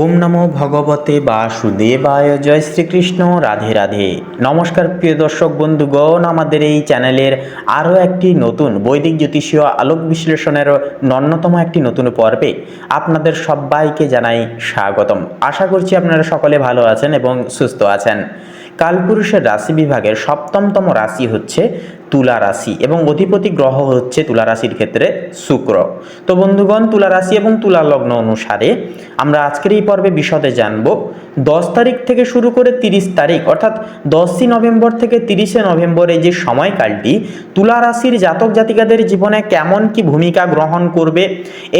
ওম নমো ভগবতে বাসুদেবায়। জয় শ্রীকৃষ্ণ, রাধে রাধে। নমস্কার প্রিয় দর্শক বন্ধুগণ, আমাদের এই চ্যানেলের আরও একটি নতুন বৈদিক জ্যোতিষীয় আলোক বিশ্লেষণের ন্যূনতম একটি নতুন পর্বে আপনাদের সবাইকে জানাই স্বাগতম। আশা করছি আপনারা সকলে ভালো আছেন এবং সুস্থ আছেন। কালপুরুষের রাশি বিভাগের সপ্তমতম রাশি হচ্ছে তুলা রাশি এবং অধিপতি গ্রহ হচ্ছে তুলা রাশির ক্ষেত্রে শুক্র। তো বন্ধুগণ তুলা রাশি এবং তুলা লগ্ন অনুসারে আমরা আজকের এই পর্বে বিশদে জানব, দশ তারিখ থেকে শুরু করে তিরিশ তারিখ, অর্থাৎ দশই নভেম্বর থেকে তিরিশে নভেম্বর যে সময়কালটি তুলা রাশির জাতক জাতিকাদের জীবনে কেমন কি ভূমিকা গ্রহণ করবে,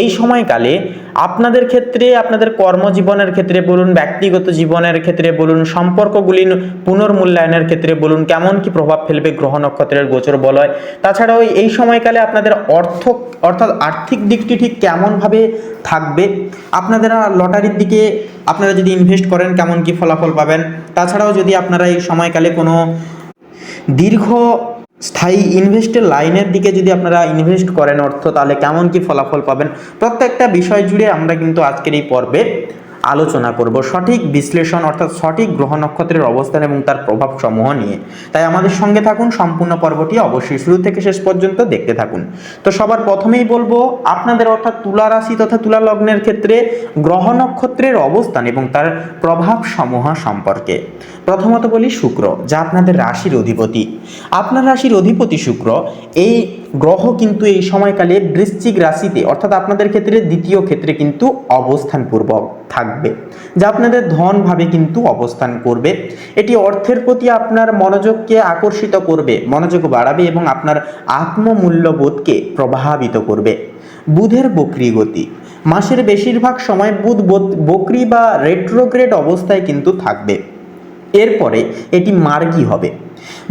এই সময়কালে আপনাদের ক্ষেত্রে, আপনাদের কর্মজীবনের ক্ষেত্রে বলুন, ব্যক্তিগত জীবনের ক্ষেত্রে বলুন, সম্পর্কগুলি পুনর্মূল্যায়নের ক্ষেত্রে বলুন, কেমন কি প্রভাব ফেলবে গ্রহ নক্ষত্রের গোচর বলয় তাছাড়াও এই সময়কালে আপনাদের অর্থ অর্থাৎ আর্থিক দিকটি ঠিক কেমনভাবে থাকবে? আপনারা লটারির দিকে আপনারা যদি ইনভেস্ট করেন, কেমন কি ফলাফল পাবেন? তাছাড়াও যদি আপনারা এই সময়কালে কোনো দীর্ঘ স্থায়ী ইনভেস্টের লাইনের দিকে যদি আপনারা ইনভেস্ট করেন অর্থ, তাহলে কেমন কি ফলাফল পাবেন? প্রত্যেকটা বিষয় জুড়ে আমরা কিন্তু আজকের এই পর্বে আলোচনা করব। সঠিক বিশ্লেষণ অর্থাৎ সঠিক গ্রহ নক্ষত্রের অবস্থান এবং তার প্রভাব সমূহ নিয়ে। তাই আমাদের সঙ্গে থাকুন, সম্পূর্ণ পর্বটি অবশ্যই শুরু থেকে শেষ পর্যন্ত দেখতে থাকুন। তো সবার প্রথমেই বলব, আপনাদের অর্থাৎ তুলা রাশি তথা তুলা লগ্নের ক্ষেত্রে গ্রহ নক্ষত্রের অবস্থান এবং তার প্রভাব সমূহ সম্পর্কে। প্রথমত বলি শুক্র, যা আপনাদের রাশির অধিপতি। আপনার রাশির অধিপতি শুক্র, এই গ্রহ কিন্তু এই সময়কালে বৃশ্চিক রাশিতে, অর্থাৎ আপনাদের ক্ষেত্রে দ্বিতীয় ক্ষেত্রে কিন্তু অবস্থানপূর্বক থাকবে, যা আপনাদের ধনভাবে কিন্তু অবস্থান করবে। এটি অর্থের প্রতি আপনার মনোযোগকে আকর্ষিত করবে, মনোযোগ বাড়াবে এবং আপনার আত্মমূল্যবোধকে প্রভাবিত করবে। বুধের বক্রি গতি, মাসের বেশিরভাগ সময় বুধ বক্রি বা রেট্রোগ্রেড অবস্থায় কিন্তু থাকবে। এরপরে এটি মার্গী হবে।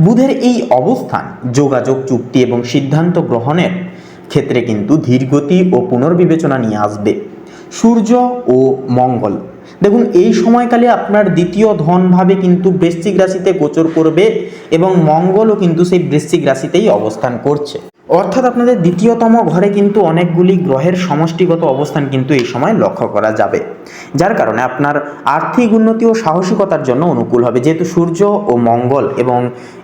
বুধের এই অবস্থান, যোগাযোগ চুক্তি এবং সিদ্ধান্ত গ্রহণের ক্ষেত্রে কিন্তু ধীরগতি ও পুনর্বিবেচনা নিয়ে আসবে। সূর্য ও মঙ্গল। দেখুন, এই সময়কালে আপনার দ্বিতীয় ধনভাবে কিন্তু বৃশ্চিক রাশিতে গোচর করবে এবং মঙ্গলও কিন্তু সেই বৃশ্চিক রাশিতেই অবস্থান করছে। অর্থাৎ আপনাদের দ্বিতীয়তম ঘরে কিন্তু অনেকগুলি গ্রহের সমষ্টিগত অবস্থান কিন্তু এই সময় লক্ষ্য করা যাবে। যার কারণে আপনার আর্থিক উন্নতি ও সাহসিকতার জন্য অনুকূল হবে, যেহেতু সূর্য ও মঙ্গল এবং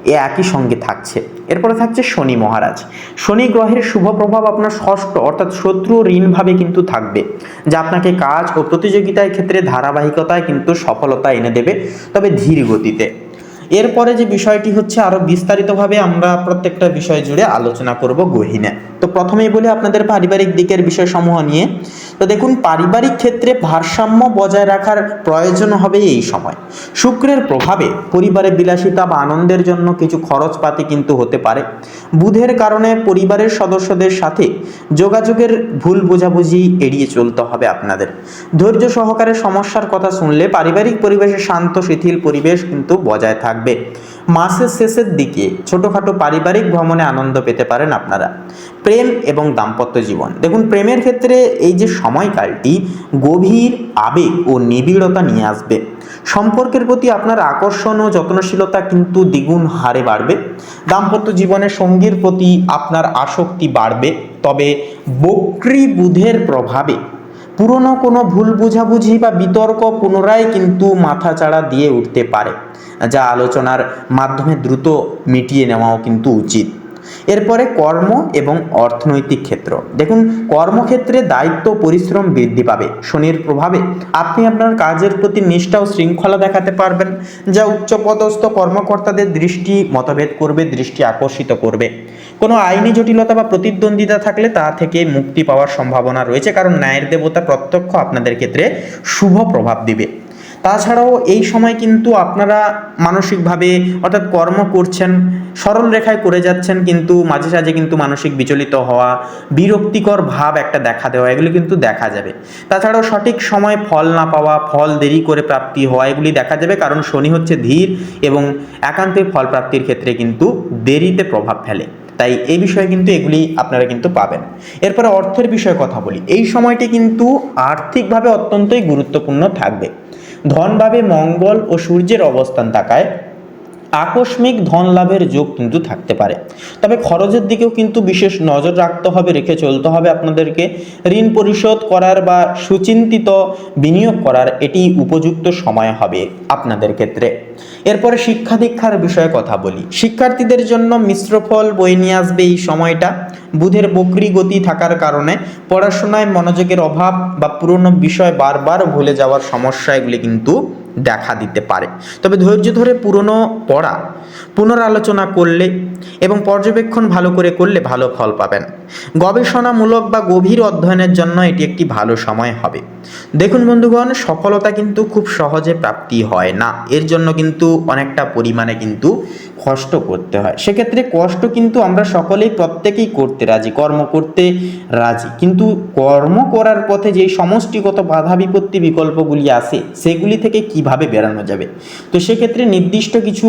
এ একই সঙ্গে থাকছে। এরপরে থাকছে শনি মহারাজ। শনি গ্রহের শুভ প্রভাব আপনার ষষ্ঠ অর্থাৎ শত্রু ঋণভাবে কিন্তু থাকবে, যা আপনাকে কাজ ও প্রতিযোগিতার ক্ষেত্রে ধারাবাহিকতায় কিন্তু সফলতা এনে দেবে, তবে ধীর গতিতে। এরপরে যে বিষয়টি হচ্ছে আরও বিস্তারিতভাবে আমরা প্রত্যেকটা বিষয় জুড়ে আলোচনা করব গহিনে। তো প্রথমেই বলি আপনাদের পারিবারিক দিকের বিষয়সমূহ নিয়ে। তো দেখুন, পারিবারিক ক্ষেত্রে ভারসাম্য বজায় রাখার প্রয়োজন হবে এই সময়। শুক্রের প্রভাবে পরিবারে বিলাসিতা বা আনন্দের জন্য কিছু খরচপাতি কিন্তু হতে পারে। বুধের কারণে পরিবারের সদস্যদের সাথে যোগাযোগের ভুল বোঝাবুঝি এড়িয়ে চলতে হবে আপনাদের। ধৈর্য সহকারে সমস্যার কথা শুনলে পারিবারিক পরিবেশে শান্ত, শিথিল পরিবেশ কিন্তু বজায় থাকবে। মাসের শেষের দিকে ছোটোখাটো পারিবারিক ভ্রমণে আনন্দ পেতে পারেন আপনারা। প্রেম এবং দাম্পত্য জীবন। দেখুন, প্রেমের ক্ষেত্রে এই যে সময়কালটি গভীর আবেগ ও নিবিড়তা নিয়ে আসবে। সম্পর্কের প্রতি আপনার আকর্ষণ ও যত্নশীলতা কিন্তু দ্বিগুণ হারে বাড়বে। দাম্পত্য জীবনে সঙ্গীর প্রতি আপনার আসক্তি বাড়বে। তবে বক্রী বুধের প্রভাবে পুরনো কোনো ভুল বুঝাবুঝি বা বিতর্ক পুনরায় কিন্তু মাথা চাড়া দিয়ে উঠতে পারে, যা আলোচনার মাধ্যমে দ্রুত মিটিয়ে নেওয়াও কিন্তু উচিত। এরপরে কর্ম এবং অর্থনৈতিক ক্ষেত্র। দেখুন, কর্মক্ষেত্রে দায়িত্ব পরিশ্রম বৃদ্ধি পাবে, শনির প্রভাবে। আপনি আপনার কাজের প্রতি নিষ্ঠা ও শৃঙ্খলা দেখাতে পারবেন, যা উচ্চপদস্থ কর্মকর্তাদের দৃষ্টি, মতভেদ করবে, দৃষ্টি আকর্ষিত করবে। কোনো আইনি জটিলতা বা প্রতিদ্বন্দ্বিতা থাকলে তা থেকে মুক্তি পাওয়ার সম্ভাবনা রয়েছে, কারণ ন্যায়ের দেবতা প্রত্যক্ষ আপনাদের ক্ষেত্রে শুভ প্রভাব দিবে। তাছাড়াও এই সময় কিন্তু আপনারা মানসিকভাবে অর্থাৎ কর্ম করছেন, সরল রেখায় করে যাচ্ছেন কিন্তু মাঝে সাঝে কিন্তু মানসিক বিচলিত হওয়া, বিরক্তিকর ভাব একটা দেখা দেওয়া, এগুলি কিন্তু দেখা যাবে। তাছাড়াও সঠিক সময় ফল না পাওয়া, ফল দেরি করে প্রাপ্তি হওয়া, এগুলি দেখা যাবে কারণ শনি হচ্ছে ধীর এবং একান্তে ফল প্রাপ্তির ক্ষেত্রে কিন্তু দেরিতে প্রভাব ফেলে। তাই এই বিষয়ে কিন্তু এগুলি আপনারা কিন্তু পাবেন। এরপরে অর্থের বিষয়ে কথা বলি। এই সময়টি কিন্তু আর্থিকভাবে অত্যন্তই গুরুত্বপূর্ণ থাকবে। ধনভাবে মঙ্গল ও সূর্যের অবস্থান থাকায় আকস্মিক ধন লাভের যোগ কিন্তু থাকতে পারে। তবে খরচের দিকেও কিন্তু বিশেষ নজর রাখতে হবে, রেখে চলতে হবে আপনাদেরকে। ঋণ পরিশোধ করার বা সুচিন্তিত বিনিয়োগ করার এটি উপযুক্ত সময় হবে আপনাদের ক্ষেত্রে। এরপরে শিক্ষা দীক্ষার বিষয়ে কথা বলি। শিক্ষার্থীদের জন্য মিশ্র ফল বই নিয়ে আসবে এই সময়টা। বুধের বকরি গতি থাকার কারণে পড়াশোনায় মনোযোগের অভাব বা পুরনো বিষয় বারবার ভুলে যাওয়ার সমস্যা, এগুলি কিন্তু দেখা দিতে পারে। তবে ধৈর্য ধরে পুরনো পড়া, পুনরালোচনা করলে এবং পর্যবেক্ষণ ভালো করে করলে ভালো ফল পাবেন। গবেষণামূলক বা গভীর অধ্যয়নের জন্য এটি একটি ভালো সময় হবে। দেখুন বন্ধুগণ, সফলতা কিন্তু খুব সহজে প্রাপ্তি হয় না। এর জন্য কিন্তু অনেকটা পরিমাণে কিন্তু কষ্ট করতে হয়। সেক্ষেত্রে কষ্ট কিন্তু আমরা সকলেই প্রত্যেকেই করতে রাজি, কর্ম করতে রাজি। কিন্তু কর্ম করার পথে যে সমষ্টিগত বাধা বিপত্তি বিকল্পগুলি আসে সেগুলি থেকে কীভাবে বেরানো যাবে? তো সেক্ষেত্রে নির্দিষ্ট কিছু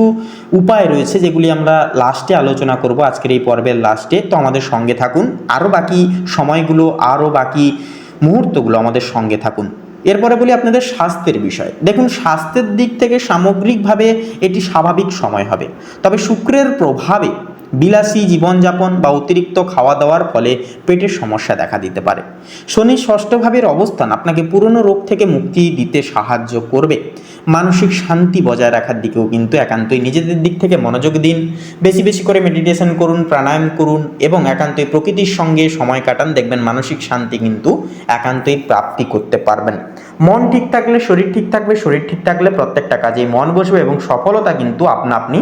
উপায় রয়েছে যেগুলি আমরা লাস্টে আলোচনা করব আজকের এই পর্বের লাস্টে তো আমাদের সঙ্গে থাকুন। আরও বাকি সময়গুলো, আরও বাকি মুহূর্তগুলো আমাদের সঙ্গে থাকুন। এরপরে বলি আপনাদের স্বাস্থ্যের বিষয়। দেখুন, স্বাস্থ্যের দিক থেকে সামগ্রিকভাবে এটি স্বাভাবিক সময় হবে। তবে শুক্রের প্রভাবে বিলাসী জীবনযাপন বা অতিরিক্ত খাওয়া দাওয়ার ফলে পেটের সমস্যা দেখা দিতে পারে। শনি ষষ্ঠ ভাবের অবস্থান আপনাকে পুরনো রোগ থেকে মুক্তি দিতে সাহায্য করবে। মানসিক শান্তি বজায় রাখার দিকেও কিন্তু একান্তই নিজেদের দিক থেকে মনোযোগ দিন। বেশি বেশি করে মেডিটেশন করুন, প্রাণায়াম করুন এবং একান্তই প্রকৃতির সঙ্গে সময় কাটান। দেখবেন মানসিক শান্তি কিন্তু একান্তই প্রাপ্তি করতে পারবেন। মন ঠিক থাকলে, শরীর ঠিক থাকবে, শরীর ঠিক থাকলে প্রত্যেকটা কাজে মন বসবে এবং সফলতা কিন্তু আপনা আপনি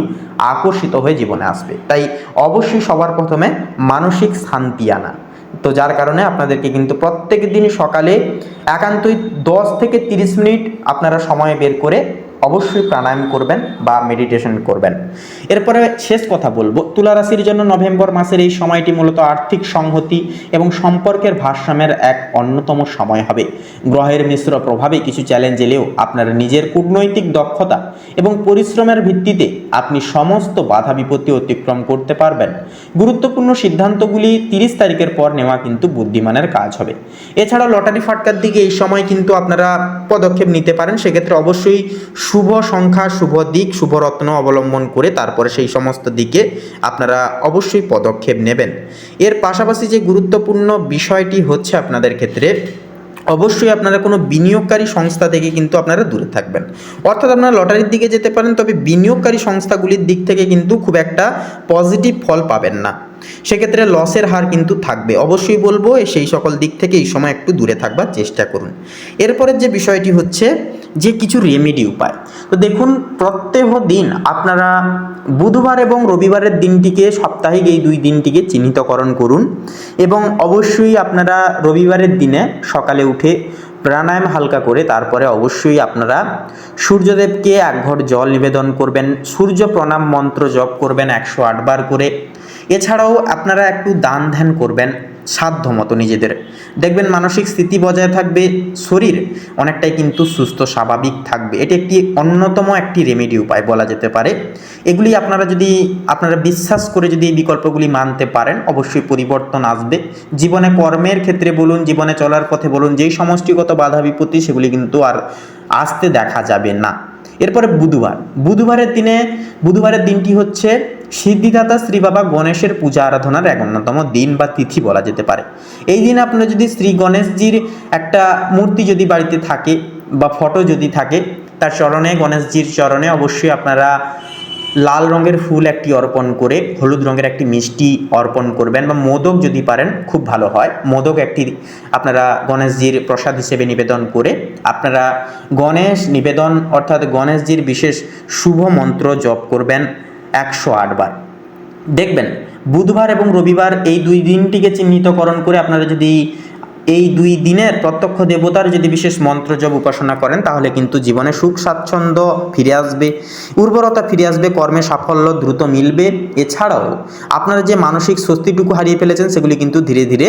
আকর্ষিত হয়ে জীবনে আসবে। তাই অবশ্যই সবার প্রথমে মানসিক শান্তি আনা। তো যার কারণে আপনাদেরকে কিন্তু প্রত্যেক দিন সকালে একান্তই দশ থেকে তিরিশ মিনিট আপনারা সময় বের করে অবশ্যই প্রাণায়াম করবেন বা মেডিটেশন করবেন। এরপরে শেষ কথা বলব তুলা রাশির জন্য নভেম্বর মাসের এই সময়টি মূলত আর্থিক সংহতি এবং সম্পর্কের ভারসাম্যের এক অন্যতম সময় হবে। গ্রহের মিশ্র প্রভাবে কিছু চ্যালেঞ্জ এলেও আপনার নিজের কূটনৈতিক দক্ষতা এবং পরিশ্রমের ভিত্তিতে আপনি সমস্ত বাধা বিপত্তি অতিক্রম করতে পারবেন। গুরুত্বপূর্ণ সিদ্ধান্তগুলি তিরিশ তারিখের পর নেওয়া কিন্তু বুদ্ধিমানের কাজ হবে। এছাড়াও লটারি ফাটকার দিকে এই সময় কিন্তু আপনারা পদক্ষেপ নিতে পারেন, সেক্ষেত্রে অবশ্যই শুভ সংখ্যা, শুভ দিক, শুভ রত্ন অবলম্বন করে তারপরে সেই সমস্ত দিকে আপনারা অবশ্যই পদক্ষেপ নেবেন। এর পাশাপাশি যে গুরুত্বপূর্ণ বিষয়টি হচ্ছে আপনাদের ক্ষেত্রে, অবশ্যই আপনারা কোনো বিনিয়োগকারী সংস্থা থেকে কিন্তু আপনারা দূরে থাকবেন। অর্থাৎ আপনারা লটারির দিকে যেতে পারেন, তবে বিনিয়োগকারী সংস্থাগুলির দিক থেকে কিন্তু খুব একটা পজিটিভ ফল পাবেন না। সেক্ষেত্রে লসের হার কিন্তু থাকবে। অবশ্যই বলব সেই সকল দিক থেকে এই সময় একটু দূরে থাকবার চেষ্টা করুন। এরপরের যে বিষয়টি হচ্ছে যে কিছু রেমেডি উপায়। তো দেখুন প্রত্যেক দিন আপনারা বুধবার এবং রবিবারের দিনটিকে সাপ্তাহিক এই দুই দিনটিকে চিহ্নিতকরণ করুন এবং অবশ্যই আপনারা রবিবারের দিনে সকালে উঠে প্রাণায়াম হালকা করে তারপরে অবশ্যই আপনারা সূর্যদেবকে এক ঘর জল নিবেদন করবেন, সূর্য প্রণাম মন্ত্র জপ করবেন একশো আটবার করে। এছাড়াও আপনারা একটু দান ধ্যান করবেন। সাধ্য মতো নিজেদের। দেখবেন মানসিক স্থিতি বজায় থাকবে, শরীর অনেকটাই কিন্তু সুস্থ, স্বাভাবিক থাকবে। এটি একটি অন্যতম একটি রেমেডি উপায় বলা যেতে পারে। এগুলি আপনারা যদি, আপনারা বিশ্বাস করে যদি এই বিকল্পগুলি মানতে পারেন, অবশ্যই পরিবর্তন আসবে। জীবনে কর্মের ক্ষেত্রে বলুন, জীবনে চলার পথে বলুন, যেই সমষ্টিগত বাধা বিপত্তি, সেগুলি কিন্তু আর আসতে দেখা যাবে না। এরপরে বুধবার। বুধবারের দিনে, বুধবারের দিনটি হচ্ছে সিদ্ধিদাতা শ্রী বাবা গণেশের পূজা আরাধনার এক অন্যতম দিন বা তিথি বলা যেতে পারে। এই দিন আপনার যদি শ্রী গণেশজির একটা মূর্তি যদি বাড়িতে থাকে বা ফটো যদি থাকে, তার চরণে, গণেশজির চরণে অবশ্যই আপনারা লাল রঙের ফুল একটি অর্পণ করে, হলুদ রঙের একটি মিষ্টি অর্পণ করবেন বা মোদক যদি পারেন, খুব ভালো হয়। মোদক একটি আপনারা গণেশজির প্রসাদ হিসেবে নিবেদন করে, আপনারা গণেশ নিবেদন অর্থাৎ গণেশজির বিশেষ শুভ মন্ত্র জপ করবেন। একশো আটবার দেখবেন, বুধবার এবং রবিবার এই দুই দিনটিকে চিহ্নিতকরণ করে আপনারা যদি এই দুই দিনের প্রত্যক্ষ দেবতার যদি বিশেষ মন্ত্র জপ উপাসনা করেন, তাহলে কিন্তু জীবনে সুখ, স্বাচ্ছন্দ্য ফিরে আসবে, উর্বরতা ফিরে আসবে, কর্মে সাফল্য দ্রুত মিলবে। এছাড়াও আপনারা যে মানসিক স্বস্তিটুকু হারিয়ে ফেলেছেন, সেগুলি কিন্তু ধীরে ধীরে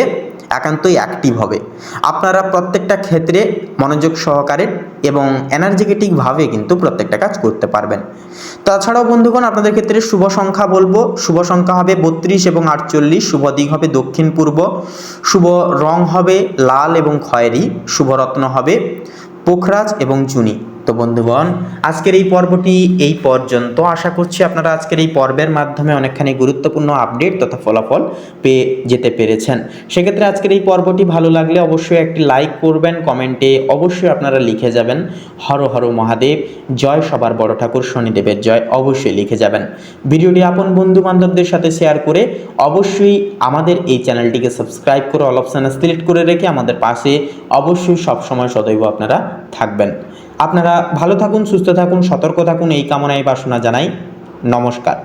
একান্তই অ্যাক্টিভ হবে। আপনারা প্রত্যেকটা ক্ষেত্রে মনোযোগ সহকারে এবং এনার্জেটিকভাবে কিন্তু প্রত্যেকটা কাজ করতে পারবেন। তাছাড়াও বন্ধুগণ, আপনাদের ক্ষেত্রে শুভ সংখ্যা বলব। শুভ সংখ্যা হবে বত্রিশ এবং আটচল্লিশ। শুভ দিক হবে দক্ষিণ পূর্ব। শুভ রং হবে লাল এবং খয়েরি। শুভরত্ন হবে পোখরাজ এবং চুনি। তো বন্ধুগণ, আজকের এই পর্বটি এই পর্যন্ত। আশা করছি আপনারা আজকের এই পর্বের মাধ্যমে অনেকখানি গুরুত্বপূর্ণ আপডেট তথা ফলাফল পেয়ে যেতে পেরেছেন। সেক্ষেত্রে আজকের এই পর্বটি ভালো লাগলে অবশ্যই একটি লাইক করবেন, কমেন্টে অবশ্যই আপনারা লিখে যাবেন, হর হর মহাদেব, জয় সবার বড় ঠাকুর, শনিদেবের জয়, অবশ্যই লিখে যাবেন। ভিডিওটি আপন বন্ধু বান্ধবদের সাথে শেয়ার করে অবশ্যই আমাদের এই চ্যানেলটিকে সাবস্ক্রাইব করে অল অপশানে সিলেক্ট করে রেখে আমাদের পাশে অবশ্যই সবসময় সদৈব আপনারা থাকবেন। আপনারা ভালো থাকুন সুস্থ থাকুন সতর্ক থাকুন। এই কামনায় বাসনা জানাই। নমস্কার।